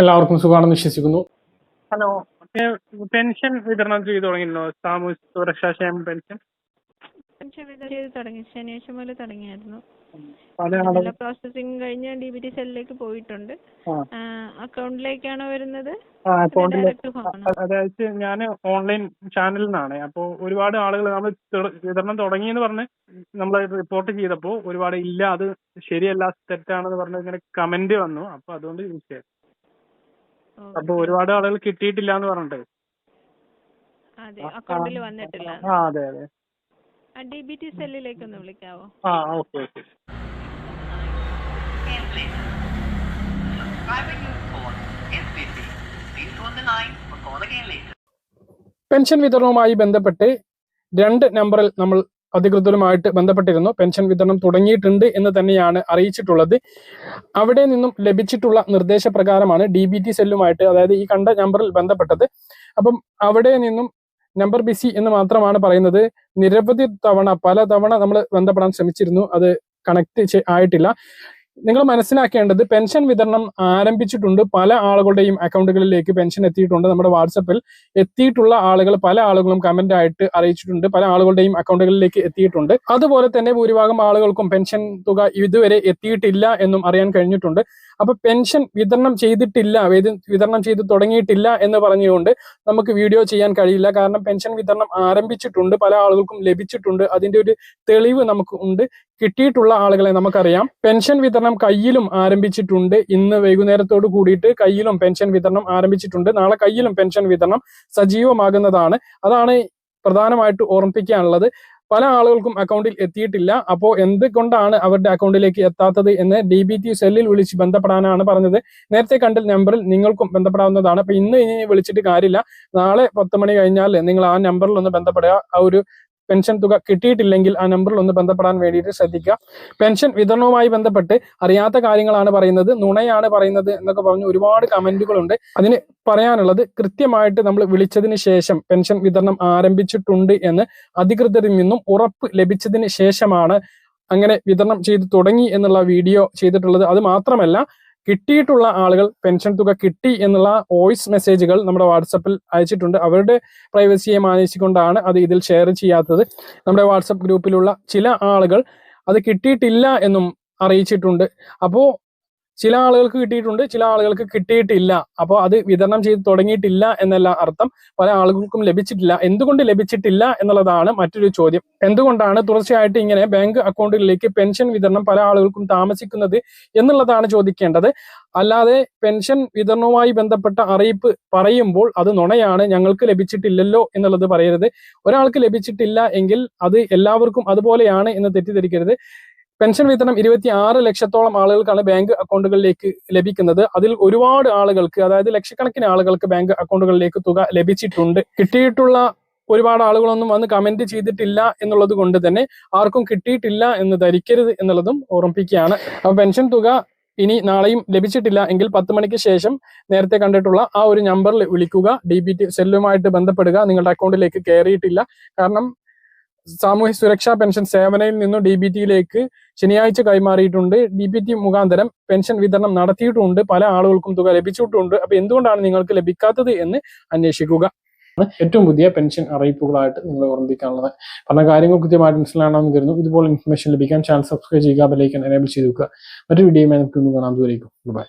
എല്ലാവർക്കും സുഖമാണെന്ന് വിശ്വസിക്കുന്നു. ഹലോ പെൻഷൻ വിതരണം ചെയ്തു തുടങ്ങിയിട്ടുണ്ടോ? സാമൂഹ്യ സുരക്ഷാ ക്ഷേമ പെൻഷൻ? പെൻഷൻ വിതരണം ചെയ്ത് തുടങ്ങി. ശനിയാഴ്ച മുതൽ തുടങ്ങിയായിരുന്നു. എല്ലാ പ്രോസസ്സിംഗ് കഴിഞ്ഞ് ഡി ബി ടി സെല്ലിലേക്ക് പോയിട്ടുണ്ട്. അക്കൗണ്ടിലേക്കാണ് വരുന്നത്. അതായത് ഞാൻ ഓൺലൈൻ ചാനലിൽ നിന്നാണ്. അപ്പോൾ ഒരുപാട് ആളുകൾ നമ്മൾ വിതരണം തുടങ്ങിയെന്ന് പറഞ്ഞ് നമ്മൾ റിപ്പോർട്ട് ചെയ്തപ്പോൾ ഒരുപാട് ഇല്ല അത് ശരിയല്ല തെറ്റാണെന്ന് പറഞ്ഞ് ഇങ്ങനെ കമന്റ് വന്നു. അപ്പോൾ അതുകൊണ്ട് യൂസ് ചെയ്യാം. അപ്പോൾ ഒരുപാട് ആളുകൾ കിട്ടിയിട്ടില്ല എന്ന് പറഞ്ഞിട്ട്. അതെ അക്കൗണ്ടിൽ വന്നിട്ടില്ല. ആ അതെ സെല്ലിലേക്ക് ഒന്ന് വിളിക്കാവോ? ആ ഓക്കെ ഓക്കെ. പെൻഷൻ വിതരണവുമായി ബന്ധപ്പെട്ട് രണ്ട് നമ്പറിൽ നമ്മൾ അധികൃതരുമായിട്ട് ബന്ധപ്പെട്ടിരുന്നു. പെൻഷൻ വിതരണം തുടങ്ങിയിട്ടുണ്ട് എന്ന് തന്നെയാണ് അറിയിച്ചിട്ടുള്ളത്. അവിടെ നിന്നും ലഭിച്ചിട്ടുള്ള നിർദ്ദേശപ്രകാരമാണ് ഡി ബി ടി സെല്ലുമായിട്ട് അതായത് ഈ കണ്ട നമ്പറിൽ ബന്ധപ്പെട്ടത്. അപ്പം അവിടെ നിന്നും നമ്പർ ബിസി എന്ന് മാത്രമാണ് പറയുന്നത്. നിരവധി തവണ പല തവണ നമ്മൾ ബന്ധപ്പെടാൻ ശ്രമിച്ചിരുന്നു. അത് കണക്ട് ആയിട്ടില്ല. നിങ്ങൾ മനസ്സിലാക്കേണ്ടത് പെൻഷൻ വിതരണം ആരംഭിച്ചിട്ടുണ്ട്. പല ആളുകളുടെയും അക്കൗണ്ടുകളിലേക്ക് പെൻഷൻ എത്തിയിട്ടുണ്ട്. നമ്മുടെ വാട്സപ്പിൽ എത്തിയിട്ടുള്ള ആളുകൾ പല ആളുകളും കമന്റ് ആയിട്ട് അറിയിച്ചിട്ടുണ്ട്. പല ആളുകളുടെയും അക്കൗണ്ടുകളിലേക്ക് എത്തിയിട്ടുണ്ട്. അതുപോലെ തന്നെ ഭൂരിഭാഗം ആളുകൾക്കും പെൻഷൻ തുക ഇതുവരെ എത്തിയിട്ടില്ല എന്നും അറിയാൻ കഴിഞ്ഞിട്ടുണ്ട്. അപ്പൊ പെൻഷൻ വിതരണം ചെയ്തിട്ടില്ല വിതരണം ചെയ്ത് തുടങ്ങിയിട്ടില്ല എന്ന് പറഞ്ഞുകൊണ്ട് നമുക്ക് വീഡിയോ ചെയ്യാൻ കഴിയില്ല. കാരണം പെൻഷൻ വിതരണം ആരംഭിച്ചിട്ടുണ്ട് പല ആളുകൾക്കും ലഭിച്ചിട്ടുണ്ട്. അതിന്റെ ഒരു തെളിവ് നമുക്ക് ഉണ്ട്. കിട്ടിയിട്ടുള്ള ആളുകളെ നമുക്കറിയാം. പെൻഷൻ വിതരണം കയ്യിലും ആരംഭിച്ചിട്ടുണ്ട്. ഇന്ന് വൈകുന്നേരത്തോട് കൂടിയിട്ട് കയ്യിലും പെൻഷൻ വിതരണം ആരംഭിച്ചിട്ടുണ്ട്. നാളെ കയ്യിലും പെൻഷൻ വിതരണം സജീവമാകുന്നതാണ്. അതാണ് പ്രധാനമായിട്ട് ഓർമ്മിപ്പിക്കാനുള്ളത്. പല ആളുകൾക്കും അക്കൗണ്ടിൽ എത്തിയിട്ടില്ല. അപ്പോൾ എന്തുകൊണ്ടാണ് അവരുടെ അക്കൗണ്ടിലേക്ക് എത്താത്തത് എന്ന് ഡി ബി ടി സെല്ലിൽ വിളിച്ച് ബന്ധപ്പെടാനാണ് പറഞ്ഞത്. നേരത്തെ കണ്ട നമ്പറിൽ നിങ്ങൾക്കും ബന്ധപ്പെടാവുന്നതാണ്. അപ്പൊ ഇന്ന് ഇനി വിളിച്ചിട്ട് കാര്യമില്ല. നാളെ പത്ത് മണി കഴിഞ്ഞാൽ നിങ്ങൾ ആ നമ്പറിൽ ഒന്ന് ബന്ധപ്പെടുക. ആ ഒരു പെൻഷൻ തുക കിട്ടിയിട്ടില്ലെങ്കിൽ ആ നമ്പറിൽ ഒന്ന് ബന്ധപ്പെടാൻ വേണ്ടിയിട്ട് ശ്രദ്ധിക്കുക. പെൻഷൻ വിതരണവുമായി ബന്ധപ്പെട്ട് അറിയാത്ത കാര്യങ്ങളാണ് പറയുന്നത് നുണയാണ് പറയുന്നത് എന്നൊക്കെ പറഞ്ഞ് ഒരുപാട് കമന്റുകളുണ്ട്. അതിന് പറയാനുള്ളത് കൃത്യമായിട്ട് നമ്മൾ വിളിച്ചതിന് ശേഷം പെൻഷൻ വിതരണം ആരംഭിച്ചിട്ടുണ്ട് എന്ന് അധികൃതരിൽ നിന്നും ഉറപ്പ് ലഭിച്ചതിന് ശേഷമാണ് അങ്ങനെ വിതരണം ചെയ്തു തുടങ്ങി എന്നുള്ള വീഡിയോ ചെയ്തിട്ടുള്ളത്. അത് മാത്രമല്ല കിട്ടിയിട്ടുള്ള ആളുകൾ പെൻഷൻ തുക കിട്ടി എന്നുള്ള വോയിസ് മെസ്സേജുകൾ നമ്മുടെ വാട്സപ്പിൽ അയച്ചിട്ടുണ്ട്. അവരുടെ പ്രൈവസിയെ മാനിച്ചുകൊണ്ടാണ് അത് ഇതിൽ ഷെയർ ചെയ്യാത്തത്. നമ്മുടെ വാട്സപ്പ് ഗ്രൂപ്പിലുള്ള ചില ആളുകൾ അത് കിട്ടിയിട്ടില്ല എന്നും അറിയിച്ചിട്ടുണ്ട്. അപ്പോൾ ചില ആളുകൾക്ക് കിട്ടിയിട്ടുണ്ട് ചില ആളുകൾക്ക് കിട്ടിയിട്ടില്ല. അപ്പോൾ അത് വിതരണം ചെയ്ത് തുടങ്ങിയിട്ടില്ല എന്നല്ല അർത്ഥം. പല ആളുകൾക്കും ലഭിച്ചിട്ടില്ല. എന്തുകൊണ്ട് ലഭിച്ചിട്ടില്ല എന്നുള്ളതാണ് മറ്റൊരു ചോദ്യം. എന്തുകൊണ്ടാണ് തുടർച്ചയായിട്ട് ഇങ്ങനെ ബാങ്ക് അക്കൗണ്ടുകളിലേക്ക് പെൻഷൻ വിതരണം പല ആളുകൾക്കും താമസിക്കുന്നത് എന്നുള്ളതാണ് ചോദിക്കേണ്ടത്. അല്ലാതെ പെൻഷൻ വിതരണവുമായി ബന്ധപ്പെട്ട അറിയിപ്പ് പറയുമ്പോൾ അത് നുണയാണ് ഞങ്ങൾക്ക് ലഭിച്ചിട്ടില്ലല്ലോ എന്നുള്ളത് പറയരുത്. ഒരാൾക്ക് ലഭിച്ചിട്ടില്ല എങ്കിൽ അത് എല്ലാവർക്കും അതുപോലെയാണ് എന്ന് തെറ്റിദ്ധരിക്കരുത്. പെൻഷൻ വിതരണം ഇരുപത്തി ആറ് ലക്ഷത്തോളം ആളുകൾക്കാണ് ബാങ്ക് അക്കൗണ്ടുകളിലേക്ക് ലഭിക്കുന്നത്. അതിൽ ഒരുപാട് ആളുകൾക്ക് അതായത് ലക്ഷക്കണക്കിന് ആളുകൾക്ക് ബാങ്ക് അക്കൗണ്ടുകളിലേക്ക് തുക ലഭിച്ചിട്ടുണ്ട്. കിട്ടിയിട്ടുള്ള ഒരുപാട് ആളുകളൊന്നും വന്ന് കമന്റ് ചെയ്തിട്ടില്ല എന്നുള്ളത് കൊണ്ട് തന്നെ ആർക്കും കിട്ടിയിട്ടില്ല എന്ന് ധരിക്കരുത് എന്നുള്ളതും ഓർമ്മിപ്പിക്കുകയാണ് അപ്പൊ പെൻഷൻ തുക ഇനി നാളെയും ലഭിച്ചിട്ടില്ല എങ്കിൽ പത്ത് മണിക്ക് ശേഷം നേരത്തെ കണ്ടിട്ടുള്ള ആ ഒരു നമ്പറിൽ വിളിക്കുക. ഡി ബി ടി സെല്ലുമായിട്ട് ബന്ധപ്പെടുക. നിങ്ങളുടെ അക്കൗണ്ടിലേക്ക് കയറിയിട്ടില്ല. കാരണം സാമൂഹ്യ സുരക്ഷാ പെൻഷൻ സേവനയിൽ നിന്നും ഡി ബി ടിയിലേക്ക് ശനിയാഴ്ച കൈമാറിയിട്ടുണ്ട്. ഡി ബി ടി മുഖാന്തരം പെൻഷൻ വിതരണം നടത്തിയിട്ടുമുണ്ട് പല ആളുകൾക്കും തുക ലഭിച്ചിട്ടുണ്ട്. അപ്പൊ എന്തുകൊണ്ടാണ് നിങ്ങൾക്ക് ലഭിക്കാത്തത് എന്ന് അന്വേഷിക്കുക. ഏറ്റവും പുതിയ പെൻഷൻ അറിയിപ്പുകളായിട്ട് നിങ്ങൾ ഓർമ്മിക്കാനുള്ളത് പറഞ്ഞ കാര്യങ്ങൾ കൃത്യമായിട്ട് മനസ്സിലാണെന്ന് കരുതുന്നു. ഇതുപോലെ ഇൻഫർമേഷൻ ലഭിക്കാൻ ചാനൽ സബ്സ്ക്രൈബ് ചെയ്യുക ബെലൈക്കൻ എനേബിൾ ചെയ്ത് വെക്കുക. മറ്റൊരു വീഡിയോയുമായി നമുക്ക് കാണാൻ ദൂരേക്കും ബൈ